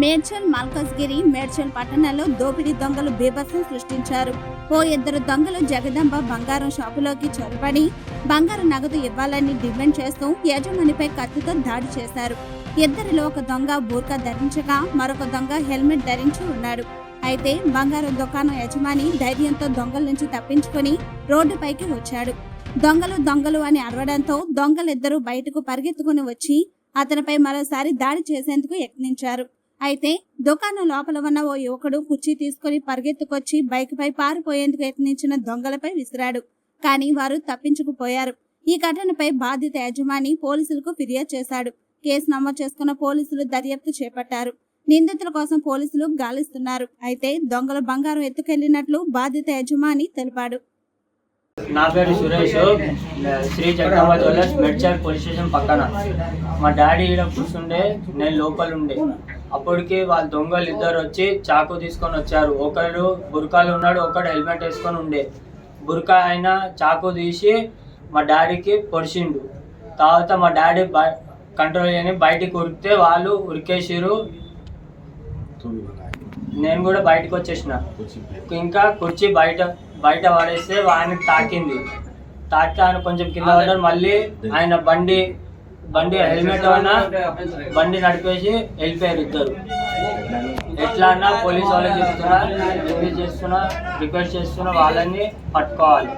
మేడ్చల్ మల్కజ్గిరి మేడ్చల్ పట్టణంలో దోపిడీ దొంగలు బీభత్సం సృష్టించారు. ఓ ఇద్దరు దొంగలు జగదంబ బంగారం షాపులోకి చొరబడి బంగారు నగదు ఇవ్వాలని డిమాండ్ చేస్తూ యజమానిపై కత్తితో దాడి చేశారు. ఇద్దరిలో ఒక దొంగ బూర్కా ధరించగా మరొక దొంగ హెల్మెట్ ధరించి ఉన్నాడు. అయితే బంగారం దుకాణం యజమాని ధైర్యంతో దొంగల నుంచి తప్పించుకొని రోడ్డుపైకి వచ్చాడు. దొంగలు దొంగలు అని అరవడంతో దొంగలిద్దరూ బయటకు పరిగెత్తుకుని వచ్చి అతనిపై మరోసారి దాడి చేసేందుకు యత్నించారు. అయితే దుకాణం లోపల ఉన్న ఓ యువకుడు కుర్చీ తీసుకుని పరిగెత్తుకొచ్చి బైక్ పై పారిపోయేందుకు యత్నించిన దొంగలపై విసిరాడు. కానీ వారు తప్పించుకుపోయారు. ఈ ఘటనపై బాధిత యజమాని పోలీసులకు ఫిర్యాదు చేశాడు. కేసు నమోదు చేసుకున్న పోలీసులు దర్యాప్తు చేపట్టారు. నిందితుల కోసం పోలీసులు గాలిస్తున్నారు. అయితే దొంగల బంగారం ఎత్తుకెళ్ళినట్లు బాధిత యజమాని తెలిపాడు. నా పేరు Suresh. Sri Chakravarthi jewellers Medchal police station పక్కన. మా డాడీ ఈడ కూర్చుండే నేను లోపల ఉండే అప్పటికి వాళ్ళ దొంగలు ఇద్దరు వచ్చి చాకు తీసుకొని వచ్చారు. ఒకడు బుర్కాలు ఉన్నాడు ఒకడు హెల్మెట్ వేసుకొని ఉండే. బుర్కా ఆయన చాకు తీసి మా డాడీకి పొడిచిండు. తర్వాత మా డాడీ కంట్రోల్ చేయని బయటికి ఉరికితే వాళ్ళు ఉరికేసిరు నేను కూడా బయటకు వచ్చేసిన. ఇంకా కుర్చీ బయట బయట పడేస్తే ఆయనకి తాకింది. తాకి ఆయన కొంచెం కింద పడ్డాడు. మళ్ళీ ఆయన బండి బండి హెల్మెట్ అయినా బండి నడిపేసి వెళ్ళిపోయారు ఇద్దరు. ఎట్లా అన్నా పోలీస్ వాళ్ళకి చెప్తున్నా రిక్వెస్ట్ చేస్తున్నా రిక్వెస్ట్ చేస్తున్నా వాళ్ళని పట్టుకోవాలి.